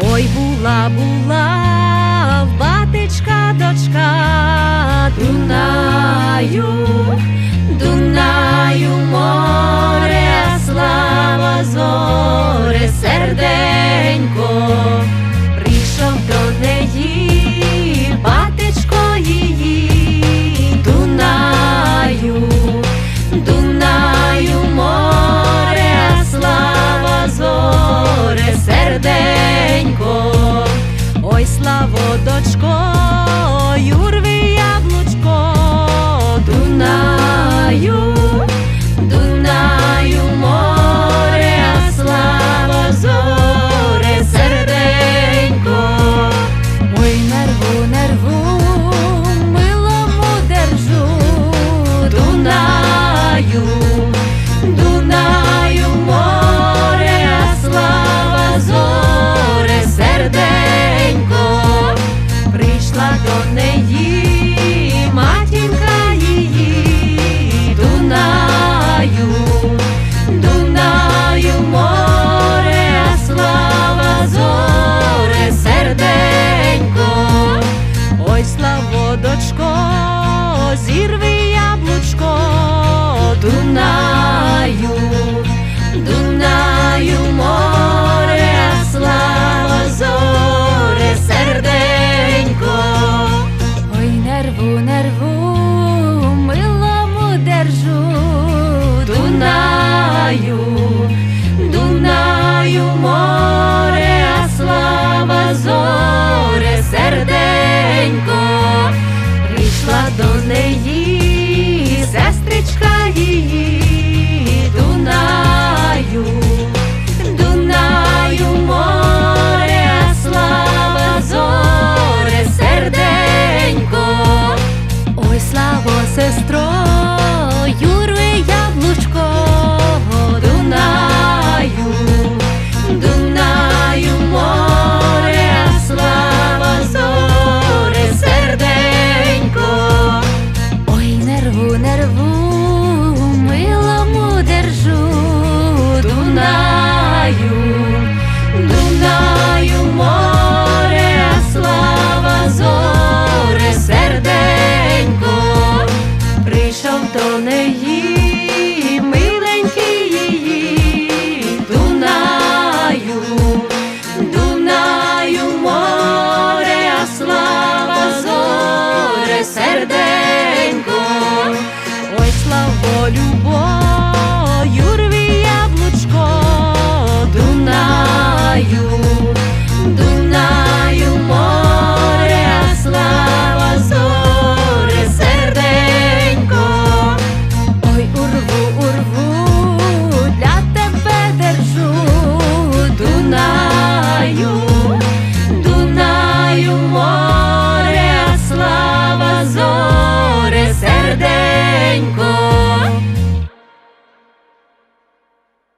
Ой, була, була батечка дочка Дунаю, ой, славо, дочко, юрви яблучко, Дунаю, Дунаю, море, слава зоре, серденько, ой, нерву, нерву, прийшла до неї. Матінка її, Дунаю, Дунаю, море, слава зоре, серденько, ой, славо, дочко, зірви яблучко, Дунаю, серденько, ой, славо, любов.